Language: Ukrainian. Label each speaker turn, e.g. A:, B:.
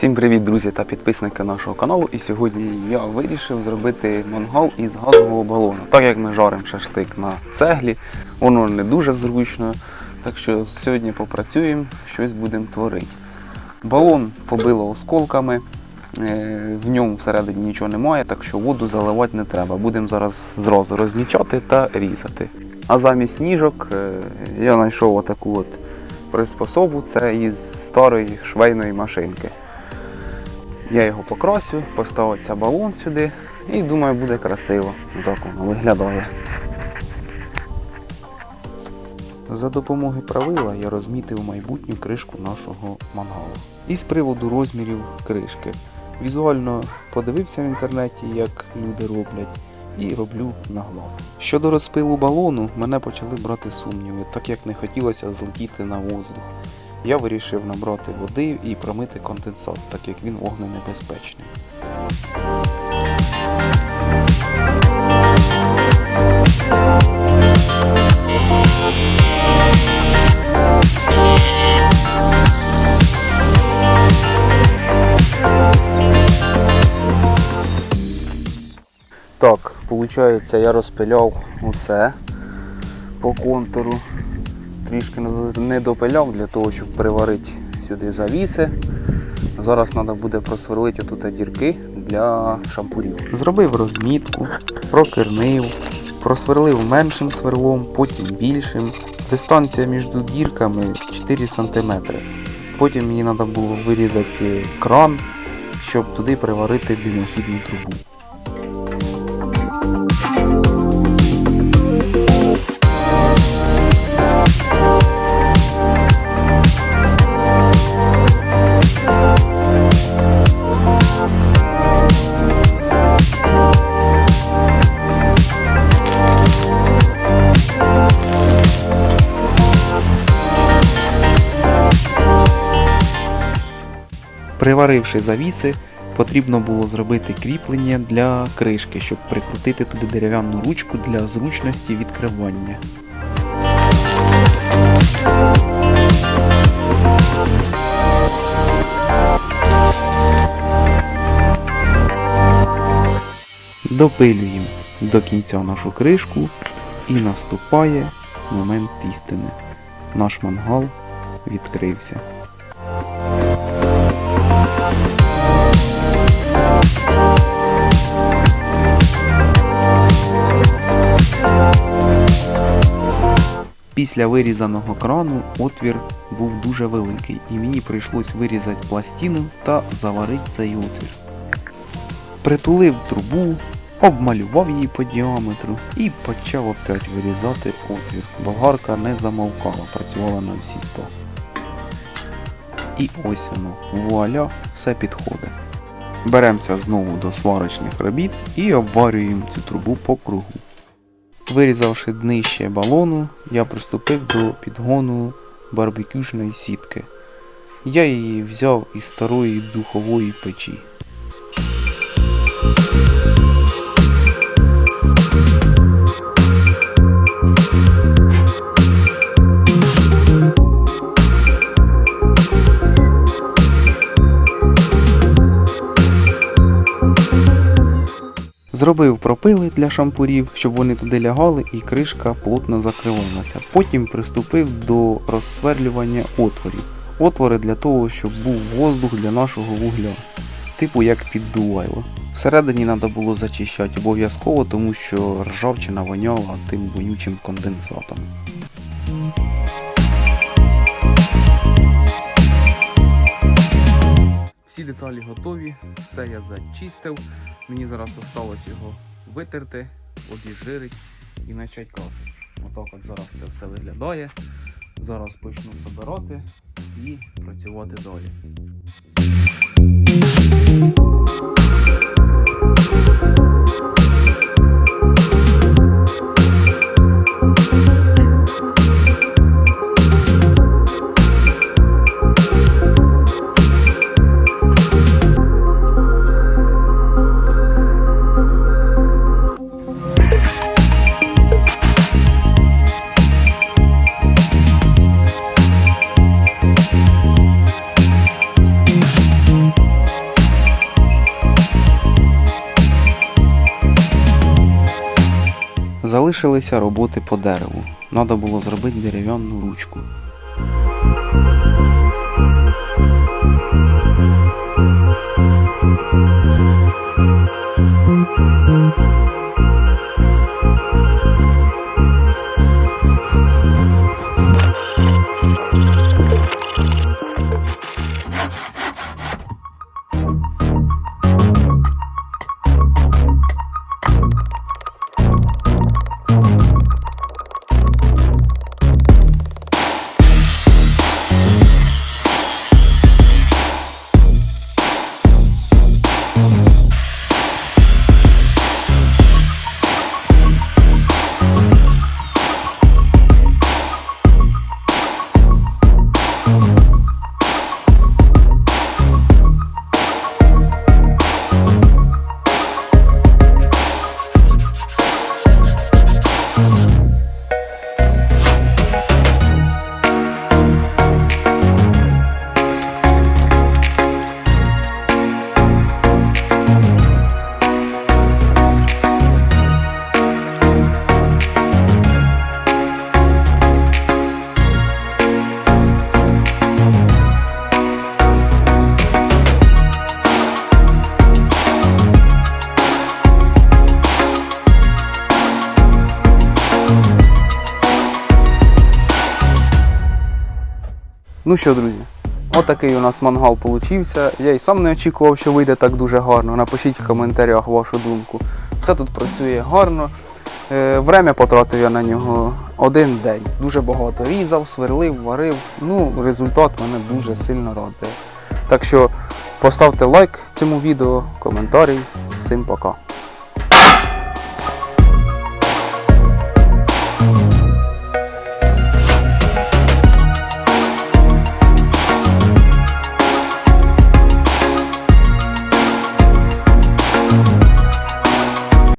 A: Всім привіт, друзі та підписники нашого каналу. І сьогодні я вирішив зробити мангал із газового балону. Так як ми жаримо шашлик на цеглі, воно не дуже зручно. Так що сьогодні попрацюємо, щось будемо творити. Балон побило осколками, е, в ньому всередині нічого немає, так що воду заливати не треба. Будемо зараз зразу розмічати та різати. А замість ніжок е, я знайшов отаку от приспособу, це із старої швейної машинки. Я його покрасю, поставиться балон сюди і думаю буде красиво. Так воно виглядає. За допомогою правила я розмітив майбутню кришку нашого мангалу. І з приводу розмірів кришки. Візуально подивився в інтернеті, як люди роблять, і роблю на глаз. Щодо розпилу балону, мене почали брати сумніви, так як не хотілося злетіти на воздух. Я вирішив набрати води і промити конденсат, так як він вогненебезпечний. Так, виходить, я розпиляв усе по контуру. Трішки не- не допиляв для того, щоб приварити сюди завіси. Зараз треба буде просверлити тут дірки для шампурів. Зробив розмітку, прокернив, просверлив меншим сверлом, потім більшим. Дистанція між дірками 4 см. Потім мені треба було вирізати кран, щоб туди приварити димохідну трубу. Приваривши завіси, потрібно було зробити кріплення для кришки, щоб прикрутити туди дерев'яну ручку для зручності відкривання. Допилюємо до кінця нашу кришку і наступає момент істини. Наш мангал відкрився. Після вирізаного крану отвір був дуже великий, і мені прийшлось вирізати пластину та заварити цей отвір. Притулив трубу, обмалював її по діаметру і почав опять вирізати отвір. Болгарка не замовкала, працювала на всі 100. І ось воно, вуаля, все підходить. Беремося знову до сварочних робіт і обварюємо цю трубу по кругу. Вирізавши днище балону, я приступив до підгону барбекюшної сітки. Я її взяв із старої духової печі. Зробив пропили для шампурів, щоб вони туди лягали і кришка плотно закривалася. Потім приступив до розсверлювання отворів. Отвори для того, щоб був воздух для нашого вугля, типу як піддувайло. Всередині треба було зачищати обов'язково, тому що ржавчина воняла тим вонючим конденсатом. Всі деталі готові, все я зачистив. Мені зараз залишилось його витерти, обіжирить і почати косити. Ото як зараз це все виглядає. Зараз почну собирати і працювати далі. Thank you. Залишилися роботи по дереву. Треба було зробити дерев'яну ручку. Ну що, друзі, отакий у нас мангал получився. Я і сам не очікував, що вийде так дуже гарно. Напишіть в коментарях вашу думку. Все тут працює гарно. Е, Время потратив я на нього один день. Дуже багато різав, сверлив, варив. Ну, результат мене дуже сильно радує. Так що поставте лайк цьому відео, коментарі. Всім пока.